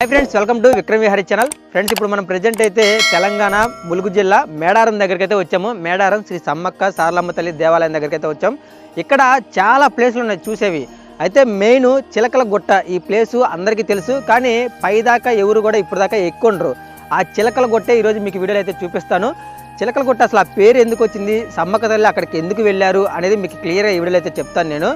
Hi friends welcome to Vikram Vihari channel friends ఇప్పుడు మనం present అయితే తెలంగాణ ములుగు జిల్లా మేడారం దగ్గరికి అయితే వచ్చాము. మేడారం శ్రీ సమ్మక్క సారలమ్మ తల్లి దేవాలయం దగ్గరికి అయితే వచ్చాం. ఇక్కడ చాలా ప్లేస్లు ఉన్నాయి చూసేవి. అయితే మెయిన్ చిలకల గుట్ట ఈ ప్లేసు అందరికీ తెలుసు కానీ పైదాకా ఎవరు కూడా ఇప్పుడు దాకా ఎక్కుండ్రు. ఆ చిలకల గుట్టే ఈరోజు మీకు వీడియోలో అయితే చూపిస్తాను. చిలకల గుట్ట అసలు ఆ పేరు ఎందుకు వచ్చింది సమ్మక్క తల్లి అక్కడికి ఎందుకు వెళ్ళారు అనేది మీకు క్లియర్గా ఈ వీడియోలో అయితే చెప్తాను నేను.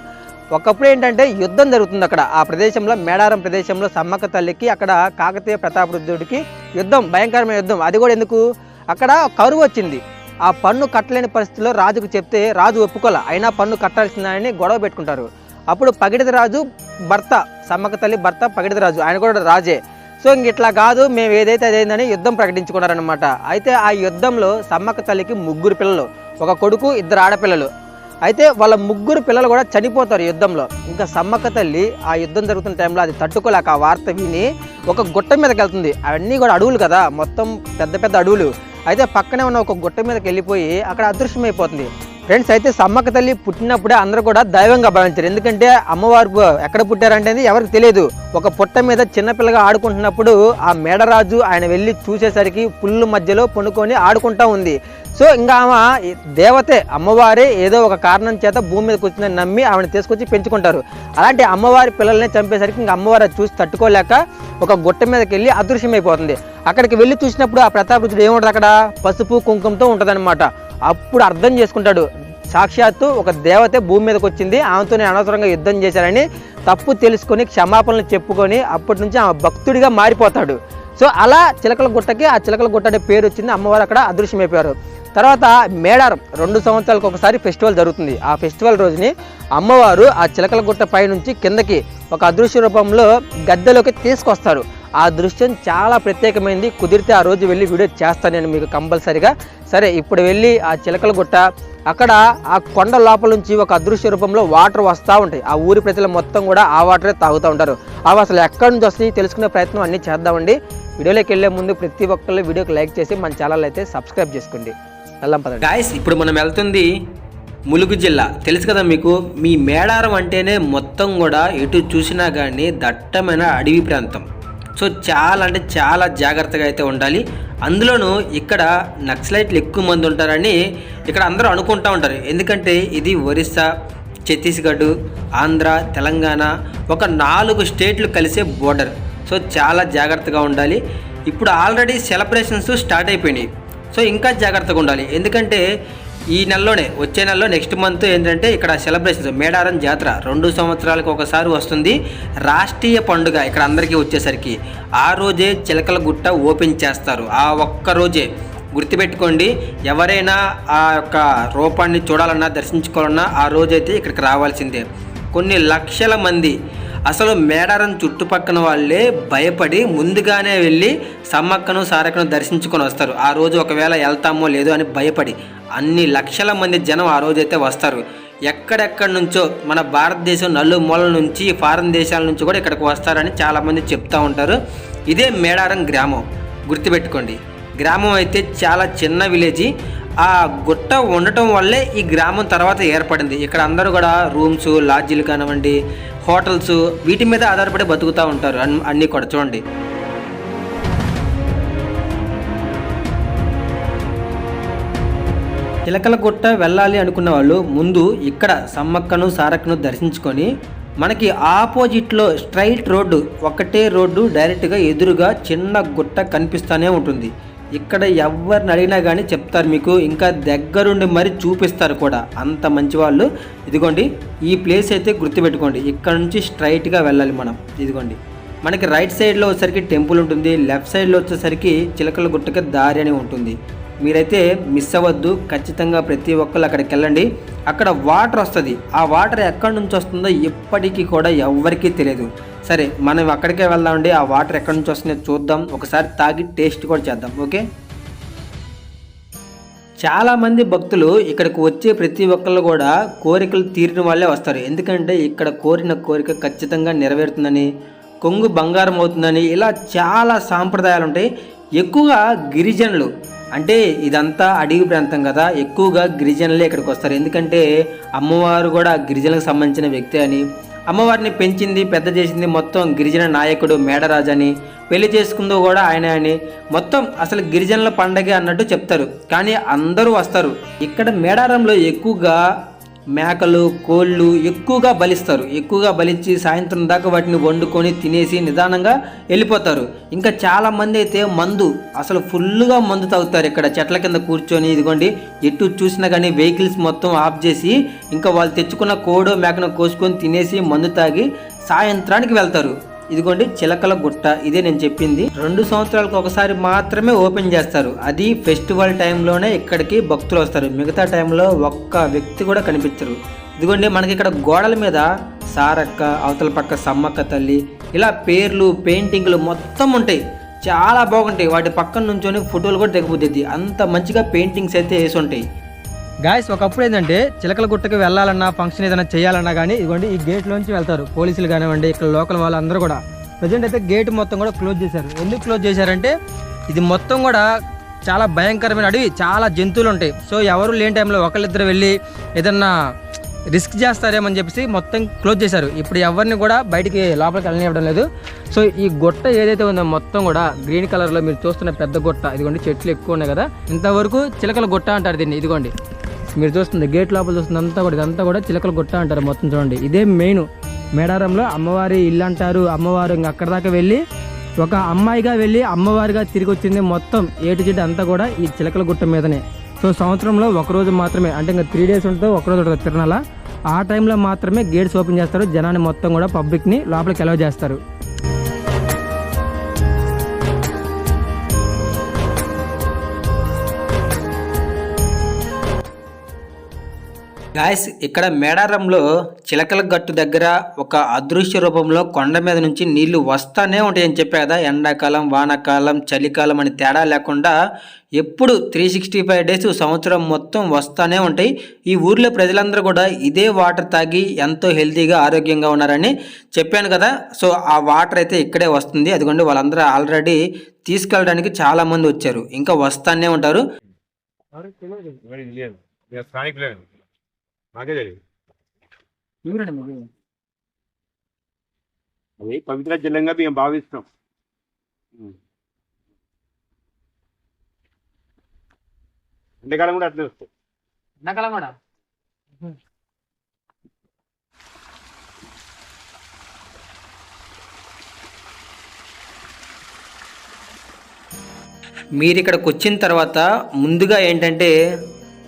ఒకప్పుడు ఏంటంటే యుద్ధం జరుగుతుంది అక్కడ. ఆ ప్రదేశంలో మేడారం ప్రదేశంలో సమ్మక్క తల్లికి అక్కడ కాకతీయ ప్రతాపరుద్రుడికి యుద్ధం భయంకరమైన యుద్ధం. అది కూడా ఎందుకు? అక్కడ కరువు వచ్చింది. ఆ పన్ను కట్టలేని పరిస్థితిలో రాజుకు చెప్తే రాజు ఒప్పుకోలే. అయినా పన్ను కట్టాల్సిందని గొడవ పెట్టుకుంటారు. అప్పుడు పగిడిత రాజు భర్త సమ్మక్క తల్లి భర్త పగిడిత రాజు. ఆయన కూడా రాజే. సో ఇంక ఇట్లా కాదు మేము ఏదైతే అదేందని యుద్ధం ప్రకటించుకున్నారనమాట అయితే ఆ యుద్ధంలో సమ్మక్క తల్లికి ముగ్గురు పిల్లలు. ఒక కొడుకు ఇద్దరు ఆడపిల్లలు. అయితే వాళ్ళ ముగ్గురు పిల్లలు కూడా చనిపోతారు యుద్ధంలో. ఇంకా సమ్మక్క తల్లి ఆ యుద్ధం జరుగుతున్న టైంలో అది తట్టుకోలేక ఆ వార్త విని ఒక గుట్ట మీదకి వెళ్తుంది. అవన్నీ కూడా అడవులు కదా మొత్తం పెద్ద పెద్ద అడవులు. అయితే పక్కనే ఉన్న ఒక గుట్ట మీదకి వెళ్ళిపోయి అక్కడ అదృశ్యమైపోతుంది. ఫ్రెండ్స్ అయితే సమ్మక్క తల్లి పుట్టినప్పుడే అందరూ కూడా దైవంగా భావించారు. ఎందుకంటే అమ్మవారు ఎక్కడ పుట్టారంటే ఎవరికి తెలియదు. ఒక పుట్ట మీద చిన్నపిల్లగా ఆడుకుంటున్నప్పుడు ఆ మేడరాజు ఆయన వెళ్ళి చూసేసరికి పుల్లు మధ్యలో పండుకొని ఆడుకుంటా ఉంది. సో ఇంకా ఆమె దేవతే అమ్మవారే ఏదో ఒక కారణం చేత భూమి మీదకి వచ్చిందని నమ్మి ఆమెను తీసుకొచ్చి పెంచుకుంటారు. అలాంటి అమ్మవారి పిల్లల్ని చంపేసరికి ఇంకా అమ్మవారు చూసి తట్టుకోలేక ఒక గుట్ట మీదకి వెళ్ళి అదృశ్యమైపోతుంది. అక్కడికి వెళ్ళి చూసినప్పుడు ఆ ప్రతాపరుద్రుడు ఏముంటుంది అక్కడ? పసుపు కుంకుమతో ఉంటుందన్నమాట. అప్పుడు అర్థం చేసుకుంటాడు. సాక్షాత్తు ఒక దేవత భూమి మీదకి వచ్చింది. ఆమెతో నేను అనవసరంగా యుద్ధం చేశానని తప్పు తెలుసుకొని క్షమాపణలు చెప్పుకొని అప్పటి నుంచి ఆమె భక్తుడిగా మారిపోతాడు. సో అలా చిలకల గుట్టకి ఆ చిలకల గుట్ట అనే పేరు వచ్చింది. అమ్మవారు అక్కడ అదృశ్యమైపోయారు. తర్వాత మేడారం రెండు సంవత్సరాలకు ఒకసారి ఫెస్టివల్ జరుగుతుంది. ఆ ఫెస్టివల్ రోజుని అమ్మవారు ఆ చిలకల గుట్ట పై నుంచి కిందకి ఒక అదృశ్య రూపంలో గద్దెలోకి తీసుకొస్తారు. ఆ దృశ్యం చాలా ప్రత్యేకమైంది. కుదిరితే ఆ రోజు వెళ్ళి వీడియో చేస్తాను నేను మీకు కంపల్సరిగా. సరే ఇప్పుడు వెళ్ళి ఆ చిలకల గుట్ట అక్కడ ఆ కొండ లోపల నుంచి ఒక అదృశ్య రూపంలో వాటర్ వస్తూ ఉంటాయి. ఆ ఊరి ప్రజలు మొత్తం కూడా ఆ వాటరే తాగుతూ ఉంటారు. అవి అసలు ఎక్కడి నుంచి వస్తాయి తెలుసుకునే ప్రయత్నం అన్నీ చేద్దామండి. వీడియోలోకి వెళ్ళే ముందు ప్రతి ఒక్కళ్ళు వీడియోకి లైక్ చేసి మన ఛానల్ అయితే సబ్స్క్రైబ్ చేసుకోండి. వెళ్దాం పదండి. గాయస్ ఇప్పుడు మనం వెళ్తుంది ములుగు జిల్లా. తెలుసు కదా మీకు మీ మేడారం అంటేనే మొత్తం కూడా ఎటు చూసినా కానీ దట్టమైన అడవి ప్రాంతం. సో చాలా అంటే చాలా జాగ్రత్తగా అయితే ఉండాలి. అందులోనూ ఇక్కడ నక్సలైట్లు ఎక్కువ మంది ఉంటారని ఇక్కడ అందరూ అనుకుంటా ఉంటారు. ఎందుకంటే ఇది ఒరిస్సా ఛత్తీస్గఢ్ ఆంధ్ర తెలంగాణ ఒక నాలుగు స్టేట్లు కలిసే బోర్డర్. సో చాలా జాగ్రత్తగా ఉండాలి. ఇప్పుడు ఆల్రెడీ సెలబ్రేషన్స్ స్టార్ట్ అయిపోయినాయి. సో ఇంకా జాగ్రత్తగా ఉండాలి. ఎందుకంటే ఈ నెలలోనే వచ్చే నెలలో నెక్స్ట్ మంత్ ఏంటంటే ఇక్కడ సెలబ్రేషన్స్ మేడారం జాతర రెండు సంవత్సరాలకు ఒకసారి వస్తుంది. రాష్ట్రీయ పండుగ ఇక్కడ అందరికీ వచ్చేసరికి ఆ రోజే చిలకల గుట్ట ఓపెన్ చేస్తారు. ఆ ఒక్క రోజే గుర్తుపెట్టుకోండి ఎవరైనా ఆ యొక్క రూపాన్ని చూడాలన్నా దర్శించుకోవాలన్నా ఆ రోజైతే ఇక్కడికి రావాల్సిందే. కొన్ని లక్షల మంది అసలు మేడారం చుట్టుపక్కన వాళ్ళే భయపడి ముందుగానే వెళ్ళి సమ్మక్కను సారక్కను దర్శించుకొని వస్తారు. ఆ రోజు ఒకవేళ వెళ్తామో లేదో అని భయపడి అన్ని లక్షల మంది జనం ఆ రోజైతే వస్తారు. ఎక్కడెక్కడి నుంచో మన భారతదేశం నలు మూలల నుంచి ఫారెన్ దేశాల నుంచి కూడా ఇక్కడికి వస్తారని చాలామంది చెప్తూ ఉంటారు. ఇదే మేడారం గ్రామం. గుర్తుపెట్టుకోండి. గ్రామం అయితే చాలా చిన్న విలేజీ. ఆ గుట్ట ఉండటం వల్లే ఈ గ్రామం తర్వాత ఏర్పడింది. ఇక్కడ అందరూ కూడా రూమ్స్ లాడ్జీలు కానివ్వండి హోటల్స్ వీటి మీద ఆధారపడి బతుకుతూ ఉంటారు. అన్- అన్నీ కూడా చూడండి. చిలకల గుట్ట వెళ్ళాలి అనుకున్న వాళ్ళు ముందు ఇక్కడ సమ్మక్కను సారక్కను దర్శించుకొని మనకి ఆపోజిట్లో స్ట్రైట్ రోడ్డు ఒకటే రోడ్డు డైరెక్ట్గా ఎదురుగా చిన్న గుట్ట కనిపిస్తూనే ఉంటుంది. ఇక్కడ ఎవరిని అడిగినా కానీ చెప్తారు మీకు. ఇంకా దగ్గరుండి మరి చూపిస్తారు కూడా. అంత మంచి వాళ్ళు ఇదిగోండి ఈ ప్లేస్ అయితే గుర్తుపెట్టుకోండి. ఇక్కడ నుంచి స్ట్రైట్గా వెళ్ళాలి మనం. ఇదిగోండి. మనకి రైట్ సైడ్లో వచ్చేసరికి టెంపుల్ ఉంటుంది. లెఫ్ట్ సైడ్లో వచ్చేసరికి చిలకల గుట్టకి దారి అని ఉంటుంది. మీరైతే మిస్ అవ్వద్దు. ఖచ్చితంగా ప్రతి ఒక్కళ్ళు అక్కడికి వెళ్ళండి. అక్కడ వాటర్ వస్తుంది. ఆ వాటర్ ఎక్కడి నుంచి వస్తుందో ఇప్పటికీ కూడా ఎవ్వరికీ తెలియదు. సరే మనం అక్కడికే వెళ్దామండి. ఆ వాటర్ ఎక్కడి నుంచి వస్తుందో చూద్దాం. ఒకసారి తాగి టేస్ట్ కూడా చేద్దాం ఓకే? చాలామంది భక్తులు ఇక్కడికి వచ్చే ప్రతి ఒక్కళ్ళు కూడా కోరికలు తీరిన వాళ్ళే వస్తారు. ఎందుకంటే ఇక్కడ కోరిన కోరిక ఖచ్చితంగా నెరవేరుతుందని కొంగు బంగారం అవుతుందని ఇలా చాలా సాంప్రదాయాలు ఉంటాయి. ఎక్కువగా గిరిజనులు అంటే ఇదంతా అడవి ప్రాంతం కదా ఎక్కువగా గిరిజనులే ఇక్కడికి వస్తారు. ఎందుకంటే అమ్మవారు కూడా గిరిజనులకు సంబంధించిన వ్యక్తి అని అమ్మవారిని పెంచింది పెద్ద చేసింది మొత్తం గిరిజన నాయకుడు మేడరాజని. పెళ్ళి చేసుకుందో కూడా ఆయన అని మొత్తం అసలు గిరిజనుల పండగ అన్నట్టు చెప్తారు. కానీ అందరూ వస్తారు. ఇక్కడ మేడారంలో ఎక్కువగా మేకలు కోళ్ళు ఎక్కువగా బలిస్తారు. ఎక్కువగా బలించి సాయంత్రం దాకా వాటిని వండుకొని తినేసి నిదానంగా వెళ్ళిపోతారు. ఇంకా చాలా మంది అయితే మందు అసలు ఫుల్గా మందు తాగుతారు ఇక్కడ. చెట్ల కింద కూర్చొని ఇదిగోండి ఎటు చూసినా కానీ వెహికల్స్ మొత్తం ఆఫ్ చేసి ఇంకా వాళ్ళు తెచ్చుకున్న కోడో మేకను కోసుకొని తినేసి మందు తాగి సాయంత్రానికి వెళ్తారు. ఇదిగోండి చిలకల గుట్ట. ఇదే నేను చెప్పింది. రెండు సంవత్సరాలకు ఒకసారి మాత్రమే ఓపెన్ చేస్తారు. అది ఫెస్టివల్ టైంలోనే ఇక్కడికి భక్తులు వస్తారు. మిగతా టైంలో ఒక్క వ్యక్తి కూడా కనిపించరు. ఇదిగోండి మనకి ఇక్కడ గోడల మీద సారక్క అవతల పక్క సమ్మక్క తల్లి ఇలా పేర్లు పెయింటింగ్లు మొత్తం ఉంటాయి. చాలా బాగుంటాయి. వాటి పక్కన నుంచొని ఫోటోలు కూడా దిగబుద్ది అంత మంచిగా పెయింటింగ్స్ అయితే వేసి ఉంటాయి. గాయస్ ఒకప్పుడు ఏంటంటే చిలకల గుట్టకి వెళ్ళాలన్నా ఫంక్షన్ ఏదైనా చేయాలన్నా కానీ ఇదిగోండి ఈ గేట్లోంచి వెళ్తారు. పోలీసులు కానివ్వండి ఇక్కడ లోకల్ వాళ్ళందరూ కూడా. ప్రజెంట్ అయితే గేట్ మొత్తం కూడా క్లోజ్ చేశారు. ఎందుకు క్లోజ్ చేశారంటే ఇది మొత్తం కూడా చాలా భయంకరమైన అడవి. చాలా జంతువులు ఉంటాయి. సో ఎవరు లేని టైంలో ఒకళ్ళిద్దరు వెళ్ళి ఏదన్నా రిస్క్ చేస్తారేమని చెప్పేసి మొత్తం క్లోజ్ చేశారు. ఇప్పుడు ఎవరిని కూడా బయటికి లోపలికి వెళ్ళనివ్వడం లేదు. సో ఈ గుట్ట ఏదైతే ఉందో మొత్తం కూడా గ్రీన్ కలర్లో మీరు చూస్తున్న పెద్ద గుట్ట. ఇదిగోండి చెట్లు ఎక్కువ ఉన్నాయి కదా. ఇంతవరకు చిలకల గుట్ట అంటారు దీన్ని. ఇదిగోండి. మీరు చూస్తుంది గేట్ లోపల చూస్తుంది అంతా కూడా ఇదంతా కూడా చిలకల గుట్ట అంటారు మొత్తం చూడండి. ఇదే మెయిన్. మేడారంలో అమ్మవారి ఇల్లు అంటారు. అమ్మవారు ఇంక అక్కడ దాకా వెళ్ళి ఒక అమ్మాయిగా వెళ్ళి అమ్మవారిగా తిరిగి వచ్చింది మొత్తం ఏటు జిడ్డు అంతా కూడా ఈ చిలకల గుట్ట మీదనే. సో సంవత్సరంలో ఒకరోజు మాత్రమే అంటే ఇంకా త్రీ డేస్ ఉంటుంది ఒక రోజు ఉంటుంది తిరణాల ఆ టైంలో మాత్రమే గేట్స్ ఓపెన్ చేస్తారు. జనాన్ని మొత్తం కూడా పబ్లిక్ని లోపలికి అలౌ చేస్తారు. గాయస్ ఇక్కడ మేడారంలో చిలకల గట్టు దగ్గర ఒక అదృశ్య రూపంలో కొండ మీద నుంచి నీళ్ళు వస్తానే ఉంటాయని చెప్పే కదా ఎండాకాలం వానాకాలం చలికాలం అని తేడా లేకుండా ఎప్పుడు త్రీ సిక్స్టీ ఫైవ్ డేస్ సంవత్సరం మొత్తం వస్తానే ఉంటాయి. ఈ ఊర్లో ప్రజలందరూ కూడా ఇదే వాటర్ తాగి ఎంతో హెల్తీగా ఆరోగ్యంగా ఉన్నారని చెప్పాను కదా. సో ఆ వాటర్ అయితే ఇక్కడే వస్తుంది. అదిగోండి వాళ్ళందరూ ఆల్రెడీ తీసుకెళ్ళడానికి చాలామంది వచ్చారు. ఇంకా వస్తానే ఉంటారు. తెలియదు నాకే తెలియదు అది పవిత్ర జలంగా మేము భావిస్తున్నాం ఎండాకాలం కూడా అట్లే వస్తాయి. ఎండాకాలం కూడా? మీరు ఇక్కడికి వచ్చిన తర్వాత ముందుగా ఏంటంటే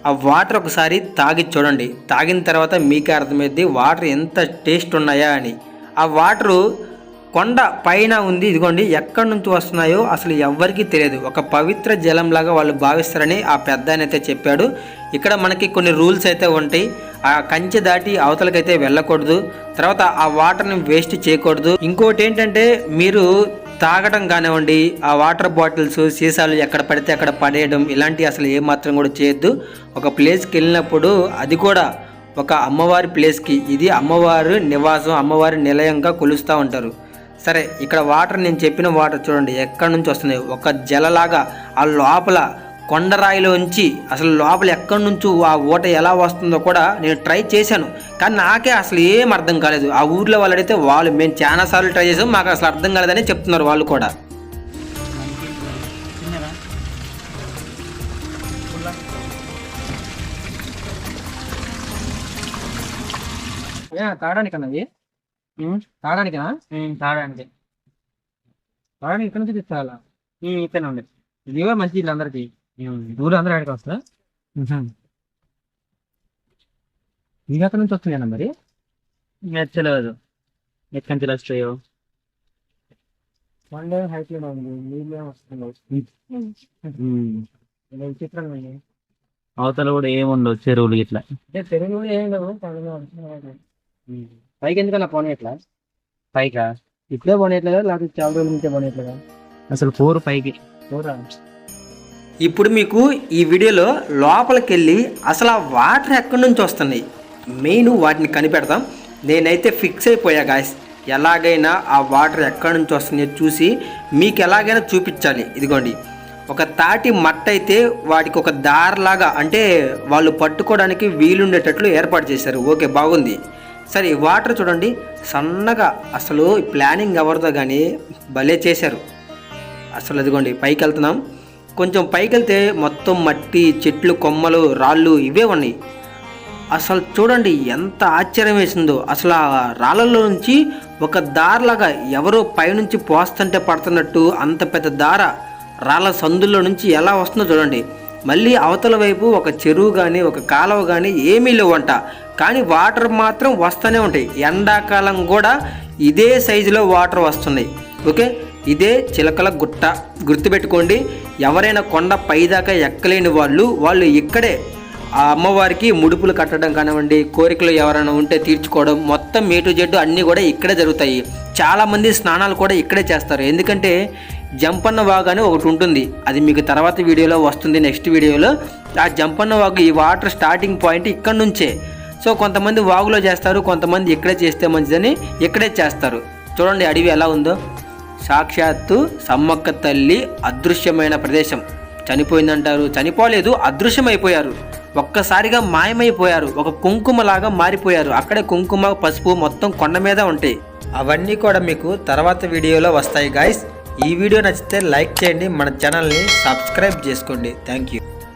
ఆ వాటర్ ఒకసారి తాగి చూడండి. తాగిన తర్వాత మీకే అర్థమైంది వాటర్ ఎంత టేస్ట్ ఉన్నాయా అని. ఆ వాటరు కొండ పైన ఉంది ఇదిగోండి ఎక్కడి నుంచి వస్తున్నాయో అసలు ఎవ్వరికీ తెలియదు. ఒక పవిత్ర జలంలాగా వాళ్ళు భావిస్తారని ఆ పెద్ద అయితే చెప్పాడు. ఇక్కడ మనకి కొన్ని రూల్స్ అయితే ఉంటాయి. ఆ కంచె దాటి అవతలకైతే వెళ్ళకూడదు. తర్వాత ఆ వాటర్ని వేస్ట్ చేయకూడదు. ఇంకోటి ఏంటంటే మీరు తాగడం కానివ్వండి ఆ వాటర్ బాటిల్స్ సీసాలు ఎక్కడ పడితే అక్కడ పడేయడం ఇలాంటివి అసలు ఏమాత్రం కూడా చేయొద్దు. ఒక ప్లేస్కి వెళ్ళినప్పుడు అది కూడా ఒక అమ్మవారి ప్లేస్కి ఇది అమ్మవారి నివాసం అమ్మవారి నిలయంగా కొలుస్తూ ఉంటారు. సరే ఇక్కడ వాటర్ నేను చెప్పిన వాటర్ చూడండి ఎక్కడి నుంచి వస్తుంది ఒక జలలాగా ఆ లోపల కొండరాయిలోంచి అసలు లోపల ఎక్కడి నుంచి ఆ ఊట ఎలా వస్తుందో కూడా నేను ట్రై చేశాను. కానీ నాకే అసలు ఏం అర్థం కాలేదు. ఆ ఊర్లో వాళ్ళు అడిగితే వాళ్ళు మేము చాలా సార్లు ట్రై చేసాం మాకు అసలు అర్థం కాలేదని చెప్తున్నారు వాళ్ళు కూడా. తాగడానికి తాగడానికేనా? తాగడానికి. తాగడానికి ఇక్కడ నుంచి తీసుకోవాలా ఇక్కడ ఉండే ఇది కూడా మంచి ఇల్లు అందరికి దూరం అందరూ ఆడికి వస్తా ఇది ఎక్కడి నుంచి వస్తున్నాయన్న మరి? తెలియదు ఎక్కడి నుంచి వస్తాయో. వన్ డే హైట్లో ఉంది. నీళ్ళే వస్తుంది విచిత్రంగా ఉంది అవతల కూడా ఏముండవు చెరువులు ఇట్లా అంటే తెలుగు కూడా ఏం లేవు. పైకి ఎందుకన్నా పోనీ ఎట్లా పైగా ఇప్పుడే పోనీయట్లేదా? లేకపోతే చాలా రోజుల నుంచే పోనీయట్లేదా? అసలు పోరు పైకి. చూడరా ఇప్పుడు మీకు ఈ వీడియోలో లోపలికి వెళ్ళి అసలు ఆ వాటర్ ఎక్కడి నుంచి వస్తున్నాయి? మెయిన్ వాటిని కనిపెడతాం. నేనైతే ఫిక్స్ అయిపోయా గాయస్ ఎలాగైనా ఆ వాటర్ ఎక్కడి నుంచి వస్తున్నాయో చూసి మీకు ఎలాగైనా చూపించాలి. ఇదిగోండి. ఒక తాటి మట్ట అయితే వాటికి ఒక దారిలాగా అంటే వాళ్ళు పట్టుకోవడానికి వీలుండేటట్లు ఏర్పాటు చేశారు. ఓకే బాగుంది. సరే ఈ వాటర్ చూడండి. సన్నగా అసలు ప్లానింగ్ ఎవరిదో కానీ భలే చేశారు. అసలు అదిగోండి పైకి వెళ్తున్నాం కొంచెం పైకి వెళ్తే మొత్తం మట్టి చెట్లు కొమ్మలు రాళ్ళు ఇవే ఉన్నాయి. అసలు చూడండి ఎంత ఆశ్చర్యం వేసిందో. అసలు ఆ రాళ్ళలో నుంచి ఒక దారలాగా ఎవరో పైనుంచి పోస్తుంటే పడుతున్నట్టు అంత పెద్ద దార రాళ్ళ సందుల్లో నుంచి ఎలా వస్తుందో చూడండి. మళ్ళీ అవతల వైపు ఒక చెరువు కానీ ఒక కాలువ కానీ ఏమీ లేవంట. కానీ వాటర్ మాత్రం వస్తూనే ఉంటాయి. ఎండాకాలం కూడా ఇదే సైజులో వాటర్ వస్తున్నాయి. ఓకే? ఇదే చిలకల గుట్ట. గుర్తుపెట్టుకోండి ఎవరైనా కొండ పైదాకా ఎక్కలేని వాళ్ళు వాళ్ళు ఇక్కడే. ఆ అమ్మవారికి ముడుపులు కట్టడం కానివ్వండి కోరికలు ఎవరైనా ఉంటే తీర్చుకోవడం మొత్తం మేటు టు జెడ్ అన్నీ కూడా ఇక్కడే జరుగుతాయి. చాలామంది స్నానాలు కూడా ఇక్కడే చేస్తారు. ఎందుకంటే జంపన్న వాగు అని ఒకటి ఉంటుంది. అది మీకు తర్వాత వీడియోలో వస్తుంది నెక్స్ట్ వీడియోలో. ఆ జంపన్న వాగు ఈ వాటర్ స్టార్టింగ్ పాయింట్ ఇక్కడ నుంచే. సో కొంతమంది వాగులో చేస్తారు కొంతమంది ఇక్కడే చేస్తే మంచిదని ఇక్కడే చేస్తారు. చూడండి అడవి ఎలా ఉందో. సాక్షాత్తు సమ్మక్క తల్లి అదృశ్యమైన ప్రదేశం. చనిపోయిందంటారు. చనిపోలేదు అదృశ్యమైపోయారు. ఒక్కసారిగా మాయమైపోయారు. ఒక కుంకుమలాగా మారిపోయారు. అక్కడే కుంకుమ పసుపు మొత్తం కొండ మీద ఉంటాయి. అవన్నీ కూడా మీకు తర్వాత వీడియోలో వస్తాయి గాయస్ ఈ వీడియో నచ్చితే లైక్ చేయండి. మన ఛానల్ని సబ్స్క్రైబ్ చేసుకోండి. Thank you.